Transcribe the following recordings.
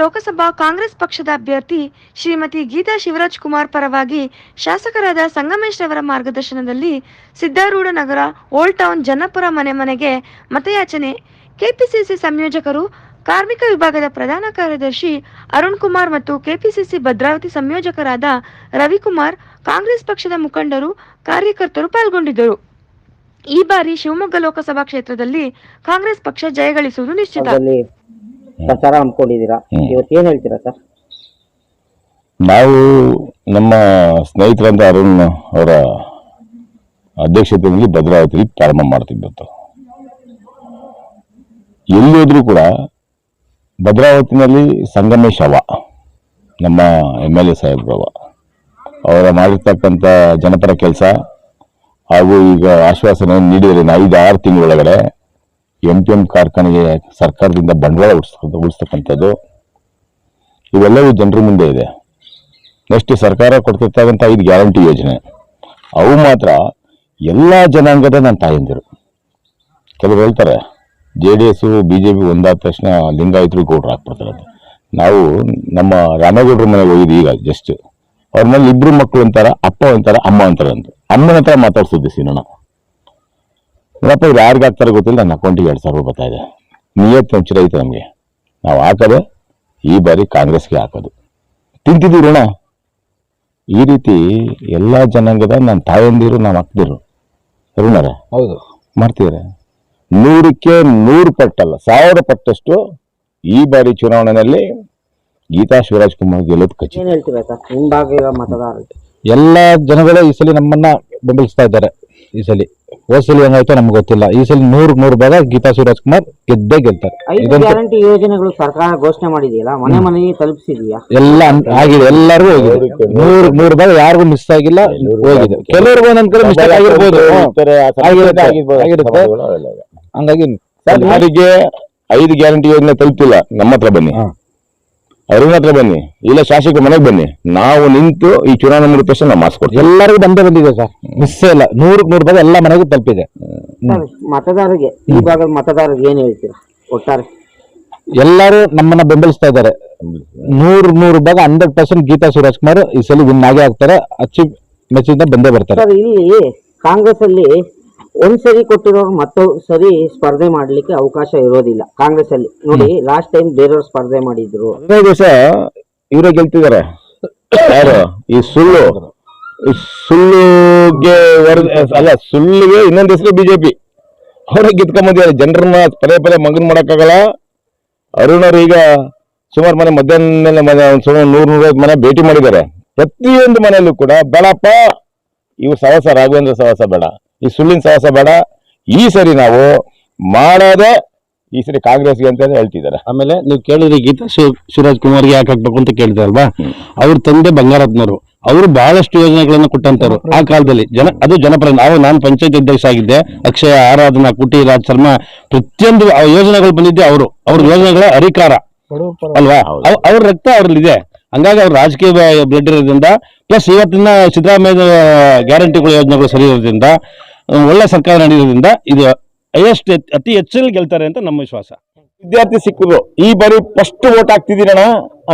ಲೋಕಸಭಾ ಕಾಂಗ್ರೆಸ್ ಪಕ್ಷದ ಅಭ್ಯರ್ಥಿ ಶ್ರೀಮತಿ ಗೀತಾ ಶಿವರಾಜ್ ಕುಮಾರ್ ಪರವಾಗಿ ಶಾಸಕರಾದ ಸಂಗಮೇಶ್ ಅವರ ಮಾರ್ಗದರ್ಶನದಲ್ಲಿ ಸಿದ್ದಾರೂಢ ನಗರ, ಓಲ್ಡ್ ಟೌನ್ ಜನಪುರ ಮನೆ ಮನೆಗೆ ಮತಯಾಚನೆ. ಕೆಪಿಸಿಸಿ ಸಂಯೋಜಕರು, ಕಾರ್ಮಿಕ ವಿಭಾಗದ ಪ್ರಧಾನ ಕಾರ್ಯದರ್ಶಿ ಅರುಣ್ ಕುಮಾರ್ ಮತ್ತು ಕೆಪಿಸಿಸಿ ಭದ್ರಾವತಿ ಸಂಯೋಜಕರಾದ ರವಿಕುಮಾರ್, ಕಾಂಗ್ರೆಸ್ ಪಕ್ಷದ ಮುಖಂಡರು, ಕಾರ್ಯಕರ್ತರು ಪಾಲ್ಗೊಂಡಿದ್ದರು. ಈ ಬಾರಿ ಶಿವಮೊಗ್ಗ ಲೋಕಸಭಾ ಕ್ಷೇತ್ರದಲ್ಲಿ ಕಾಂಗ್ರೆಸ್ ಪಕ್ಷ ಜಯಗಳಿಸುವುದು ನಿಶ್ಚಿತ. ಪ್ರಚಾರ ಹಮ್ಮಿಕೊಂಡಿದ್ದೀರಾ? ಇವತ್ತು ಏನ್ ಹೇಳ್ತೀರಾ ಸರ್? ನಾವು ನಮ್ಮ ಸ್ನೇಹಿತರಂತ ಅರುಣ್ ಅವರ ಅಧ್ಯಕ್ಷತೆಯಲ್ಲಿ ಭದ್ರಾವತಿಯಲ್ಲಿ ಪ್ರಾರಂಭ ಮಾಡ್ತಿದ್ದದ್ದು ಎಲ್ಲಿ ಹೋದ್ರೂ ಕೂಡ ಭದ್ರಾವತಿನಲ್ಲಿ ಸಂಗಮೇಶ್ ಅವ ನಮ್ಮ ಎಂ ಎಲ್ ಎ ಸಾಹೇಬ್ರವ ಅವರ ಮಾಡಿರ್ತಕ್ಕಂಥ ಜನಪರ ಕೆಲಸ ಹಾಗೂ ಈಗ ಆಶ್ವಾಸನೆ ನೀಡಿದರೆ ಐದು ಆರು ತಿಂಗಳೊಳಗಡೆ ಎಂ ಟಿ ಎಂ ಕಾರ್ಖಾನೆಗೆ ಸರ್ಕಾರದಿಂದ ಬಂಡವಾಳ ಉಳಿಸ್ ಉಳಿಸ್ತಕ್ಕಂಥದ್ದು, ಇವೆಲ್ಲವೂ ಜನರ ಮುಂದೆ ಇದೆ. ನೆಕ್ಸ್ಟ್ ಸರ್ಕಾರ ಕೊಡ್ತಿರ್ತಕ್ಕಂಥ ಐದು ಗ್ಯಾರಂಟಿ ಯೋಜನೆ. ಅವು ಮಾತ್ರ ಎಲ್ಲ ಜನಾಂಗದ ನನ್ನ ತಾಯಂದಿರು. ಕೆಲವರು ಹೇಳ್ತಾರೆ, J D S, B J P ಒಂದಾದ ತಕ್ಷಣ ಲಿಂಗಾಯತರು ಗೌಡ್ರು ಹಾಕ್ಬಿಡ್ತಾರೆ ಅಂತ. ನಾವು ನಮ್ಮ ರಾಮೇಗೌಡ್ರ ಮನೆಗೆ ಹೋಗಿದ್ವಿ ಈಗ ಜಸ್ಟ್ ಅವ್ರ ಮನೇಲಿ ಇಬ್ಬರು ಮಕ್ಕಳು ಅಂತಾರೆ, ಅಪ್ಪ ಅಂತಾರೆ, ಅಮ್ಮ ಅಂತಾರೆ ಅಂತ. ಅಮ್ಮನ ಹತ್ರ ಮಾತಾಡ್ಸಿದ್ದೆ ಸೀನಣ್ಣ. ನೋಡಪ್ಪ ಇದು ಯಾರಿಗೆ ಹಾಕ್ತಾರೆ ಗೊತ್ತಿಲ್ಲ. ನನ್ನ ಅಕೌಂಟಿಗೆ ಎರಡು ಸಾವಿರ ರೂಪಾಯಿ ಬರ್ತಾ ಇದೆ. ನಿಯತ್ತು ಒಂಚೂರು ಐತೆ ನಮಗೆ. ನಾವು ಹಾಕೋದೆ ಈ ಬಾರಿ ಕಾಂಗ್ರೆಸ್ಗೆ ಹಾಕೋದು. ತಿಂತಿದ್ದೀವಿ ಋಣ ಈ ರೀತಿ ಎಲ್ಲ ಜನಾಂಗದ ನನ್ನ ತಾಯಂದಿರು ನಾವು ಹಾಕ್ದಿರು ಋಣರ ಹೌದು. ಮಾಡ್ತಿದ್ದಾರೆ ನೂರಕ್ಕೆ ನೂರು ಪಟ್ಟಲ್ಲ ಸಾವಿರ ಪಟ್ಟಷ್ಟು ಈ ಬಾರಿ ಚುನಾವಣೆಯಲ್ಲಿ ಗೀತಾ ಶಿವರಾಜ್ ಕುಮಾರ್ ಗೆಲ್ಲೋದು ಖಚಿತ. ಹೇಳ್ತೀರಾ ಎಲ್ಲ ಜನಗಳು ಈ ಸಲ ನಮ್ಮನ್ನ ಬೆಂಬಲಿಸ್ತಾ ಇದ್ದಾರೆ. ಈ ಸಲ. ಹೋದ್ ಸಲ ಏನಾಯ್ತೋ ನಮ್ಗೆ ಗೊತ್ತಿಲ್ಲ. ಈ ಸಲ ನೂರ್ ನೂರು ಭಾಗ ಗೀತಾ ಸುರೇಶ್ ಕುಮಾರ್ ಗೆದ್ದೇ ಗೆಲ್ತಾರೆ. ಐದು ಇದಂತೂ ಗ್ಯಾರಂಟಿ ಯೋಜನೆಗಳು ಸರ್ಕಾರ ಘೋಷಣೆ ಮಾಡಿದೆಯಲ್ಲ ಮನೆ ಮನೆಗೆ ತಲುಪಿಸಿದೆಯಾ? ಎಲ್ಲ ಅನ್- ಆಗಿದೆ ಎಲ್ಲರಿಗೂ ಹೋಗಿದೆ. ನೂರ್ ನೂರು ಭಾಗ ಯಾರಿಗೂ ಮಿಸ್ ಆಗಿಲ್ಲ ಹೋಗಿದೆ. ಕೆಲವ್ರಿಗೆ ಒಂದೊಂದ್ ಕಡೆ ಮಿಸ್ಟೇಕ್ ಆಗಿರ್ಬೋದು. ಆಗಿರುತ್ತೆ, ಆಗಿರುತ್ತೆ. ಹಂಗಾಗಿ ಐದು ಗ್ಯಾರಂಟಿ ಯೋಜನೆ ತಲುಪಿಲ್ಲ ನಮ್ಮ ಹತ್ರ ಬನ್ನಿ. ಹಾ. ಅರುಣ್ ಹತ್ರ ಬನ್ನಿ ಇಲ್ಲ ಶಾಸಕ ಮನೆಗೆ ಬನ್ನಿ. ನಾವು ನಿಂತು ಈ ಚುನಾವಣೆ ಮುಗಿದ ತಕ್ಷಣ ನಾವು ಮಾಡಿಸ್ಕೊಡ್ತೀವಿ. ಎಲ್ಲರಿಗೂ ಬಂದೇ ಬಂದಿದೆ ಸರ್. ಮಿಸ್ ಇಲ್ಲ. ನೂರಕ್ಕೆ ನೂರು ಭಾಗ ಎಲ್ಲ ಮನೆಗೂ ತಲುಪಿದೆ. ಸರ್ ಮತದಾರರಿಗೆ ಈ ಭಾಗದ ಮತದಾರರಿಗೆ ಏನ್ ಹೇಳ್ತೀರಾ? ಒಟ್ಟಾರೆ. ಎಲ್ಲರೂ ನಮ್ಮನ್ನ ಬೆಂಬಲಿಸ್ತಾ ಇದ್ದಾರೆ. ನೂರ್ ನೂರು ಭಾಗ ಹಂಡ್ರೆಡ್ ಪರ್ಸೆಂಟ್ ಗೀತಾ ಸುರೇಶ್ ಕುಮಾರ್ ಈ ಸಲ ವಿನ್ ಆಗೇ ಆಗ್ತಾರೆ. ಅಚ್ಚಿ ಮೆಚ್ಚಿಂದ ಬಂದೇ ಬರ್ತಾರೆ. ಸರ್ ಇಲ್ಲಿ ಕಾಂಗ್ರೆಸ್ ಅಲ್ಲಿ ಒಂದ್ಸರಿ ಕೊಟ್ಟಿರೋರು ಮತ್ತೊಂದ್ ಸರಿ ಸ್ಪರ್ಧೆ ಮಾಡ್ಲಿಕ್ಕೆ ಅವಕಾಶ ಇರೋದಿಲ್ಲ ಕಾಂಗ್ರೆಸ್ ಅಲ್ಲಿ ನೋಡಿ ಲಾಸ್ಟ್ ಟೈಮ್ ಬೇರೆಯವ್ರು ಸ್ಪರ್ಧೆ ಮಾಡಿದ್ರು. ಹದಿನೈದು ವರ್ಷ ಇವರೇ ಗೆಲ್ತಿದ್ದಾರೆ. ಯಾರು? ಈ ಸುಳ್ಳು. ಈ ಸುಳ್ಳುಗೆ ಅಲ್ಲ ಸುಳ್ಳುಗೆ ಇನ್ನೊಂದು ಹೆಸರು ಬಿಜೆಪಿ. ಅವರೇ ಗೆದ್ಕೊಂಬಂದಿದ್ದಾರೆ. ಜನರನ್ನ ಪದೇ ಪದೇ ಮಗನ್ ಮಾಡಕ್ಕಾಗಲ್ಲ. ಅರುಣರು ಈಗ ಸುಮಾರು ಮನೆ ಮಧ್ಯಾಹ್ನ ಮನೆ ಒಂದ್ ಸುಮಾರು ನೂರ್ ನೂರೈವತ್ತು ಮನೆ ಭೇಟಿ ಮಾಡಿದ್ದಾರೆ. ಪ್ರತಿಯೊಂದು ಮನೆಯಲ್ಲೂ ಕೂಡ ಬೇಡಪ್ಪ ಇವು ಸಹವಾಸ ರಾಘವೇಂದ್ರ ಸಹವಾಸ ಬೇಡ. ಈ ಸುಳ್ಳಿನ ಸಾಹಸ ಬೇಡ. ಈ ಸರಿ ನಾವು ಮಾಡೋದೇ ಈ ಸರಿ ಕಾಂಗ್ರೆಸ್ಗೆ ಅಂತ ಹೇಳ್ತಿದ್ದಾರೆ. ಆಮೇಲೆ ನೀವು ಕೇಳಿದ್ರಿ ಗೀತಾ ಶಿವ ಶಿವರಾಜ್ ಕುಮಾರ್ಗೆ ಯಾಕೆ ಹಾಕ್ಬೇಕು ಅಂತ ಕೇಳ್ತಾರಲ್ವಾ ಅವ್ರ ತಂದೆ ಬಂಗಾರತ್ನರು ಅವರು ಬಹಳಷ್ಟು ಯೋಜನೆಗಳನ್ನು ಕೊಟ್ಟಂತವ್ರು ಆ ಕಾಲದಲ್ಲಿ. ಜನ ಅದು ಜನಪರ ನಾವು ನಾನು ಪಂಚಾಯತ್ ಅಧ್ಯಕ್ಷ ಆಗಿದ್ದೆ. ಅಕ್ಷಯ ಆರಾಧನಾ ರಾಜ್ ಶರ್ಮಾ ಪ್ರತಿಯೊಂದು ಯೋಜನೆಗಳು ಬಂದಿದ್ದೆ ಅವರು. ಅವ್ರ ಯೋಜನೆಗಳ ಅಧಿಕಾರ. ಅಲ್ವಾ? ಅವ್- ಅವ್ರ ರಕ್ತ ಅವ್ರಲ್ಲಿದೆ. ಹಂಗಾಗಿ ಅವ್ರ ರಾಜಕೀಯ ಬ್ಲಡ್ ಇರೋದ್ರಿಂದ ಪ್ಲಸ್ ಇವತ್ತಿನ ಸಿದ್ದರಾಮಯ್ಯ ಗ್ಯಾರಂಟಿಗಳ ಯೋಜನೆಗಳು ಸರಿ ಇರೋದ್ರಿಂದ ಒಳ್ಳೆ ಸರ್ಕಾರ ನಡೆಯೋದ್ರಿಂದ ಇದು ಹೈಯೆಸ್ಟ್ ಅತಿ ಹೆಚ್ಚಲ್ಲಿ ಗೆಲ್ತಾರೆ ಅಂತ ನಮ್ಮ ವಿಶ್ವಾಸ. ವಿದ್ಯಾರ್ಥಿ ಸಿಕ್ಕಿದ್ರು ಈ ಬಾರಿ ಫಸ್ಟ್ ಓಟ್ ಹಾಕ್ತಿದ್ದೀರಣ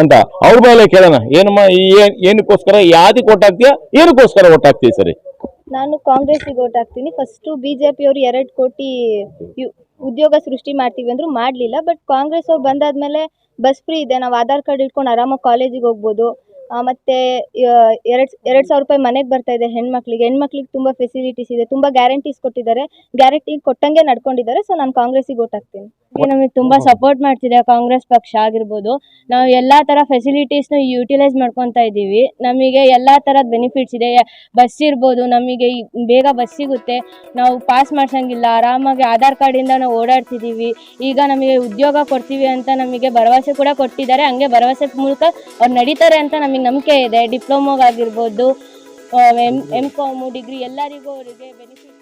ಅಂತ. ಅವ್ರ ಮೇಲೆ ಕೇಳೋಣ. ಏನಮ್ಮ ಈ ಏನಕ್ಕೋಸ್ಕರ ಯಾವ್ದಕ್ಕೆ ಓಟ್ ಹಾಕ್ತೀಯ? ಏನಕ್ಕೋಸ್ಕರ ಓಟ್ ಹಾಕ್ತೀವಿ ಸರಿ? ನಾನು ಕಾಂಗ್ರೆಸ್ಸಿಗೆ ಓಟ್ ಹಾಕ್ತೀನಿ. ಫಸ್ಟು ಬಿ ಜೆ ಪಿಯವರು ಎರಡು ಕೋಟಿ ಉದ್ಯೋಗ ಸೃಷ್ಟಿ ಮಾಡ್ತೀವಿ ಅಂದ್ರು ಮಾಡಲಿಲ್ಲ. ಬಟ್ ಕಾಂಗ್ರೆಸ್ ಅವ್ರು ಬಂದಾದ್ಮೇಲೆ ಬಸ್ ಫ್ರೀ ಇದೆ. ನಾವು ಆಧಾರ್ ಕಾರ್ಡ್ ಇಟ್ಕೊಂಡು ಆರಾಮಾಗಿ ಕಾಲೇಜಿಗೆ ಹೋಗ್ಬೋದು. ಮತ್ತೆ ಎರಡು ಎರಡು ಸಾವಿರ ರೂಪಾಯಿ ಮನೆಗೆ ಬರ್ತಾ ಇದೆ ಹೆಣ್ಮಕ್ಳಿಗೆ. ಹೆಣ್ಮಕ್ಳಿಗೆ ತುಂಬ ಫೆಸಿಲಿಟೀಸ್ ಇದೆ, ತುಂಬ ಗ್ಯಾರಂಟೀಸ್ ಕೊಟ್ಟಿದ್ದಾರೆ. ಗ್ಯಾರಂಟಿ ಕೊಟ್ಟಂಗೆ ನಡ್ಕೊಂಡಿದ್ದಾರೆ ಸೊ ನಾನು ಕಾಂಗ್ರೆಸ್ಸಿಗೆ ಓಟ್ ಹಾಕ್ತೀನಿ. ನಮಗೆ ತುಂಬಾ ಸಪೋರ್ಟ್ ಮಾಡ್ತಿದೆ, ಕಾಂಗ್ರೆಸ್ ಪಕ್ಷ ಆಗಿರ್ಬೋದು. ನಾವು ಎಲ್ಲಾ ತರ ಫೆಸಿಲಿಟೀಸ್ನ ಯುಟಿಲೈಸ್ ಮಾಡ್ಕೊತಾ ಇದೀವಿ ನಮಗೆ ಎಲ್ಲಾ ತರದ ಬೆನಿಫಿಟ್ಸ್ ಇದೆ. ಬಸ್ ಇರ್ಬೋದು, ನಮಗೆ ಬೇಗ ಬಸ್ ಸಿಗುತ್ತೆ. ನಾವು ಪಾಸ್ ಮಾಡ್ಸಂಗಿಲ್ಲ, ಆರಾಮಾಗಿ ಆಧಾರ್ ಕಾರ್ಡ್ ಇಂದ ನಾವು ಓಡಾಡ್ತಿದೀವಿ ಈಗ ನಮಗೆ ಉದ್ಯೋಗ ಕೊಡ್ತೀವಿ ಅಂತ ನಮಗೆ ಭರವಸೆ ಕೂಡ ಕೊಟ್ಟಿದ್ದಾರೆ. ಹಂಗೆ ಭರವಸೆ ಮೂಲಕ ಅವ್ರು ನಡೀತಾರೆ ಅಂತ ನಮಗೆ ನಂಬಿಕೆ ಇದೆ. ಡಿಪ್ಲೊಮೋಗಾಗಿರ್ಬೋದು ಎಂ ಎಂ, ಕಾಮು, ಡಿಗ್ರಿ ಎಲ್ಲರಿಗೂ ಅವರಿಗೆ ಬೆನಿಫಿಟ್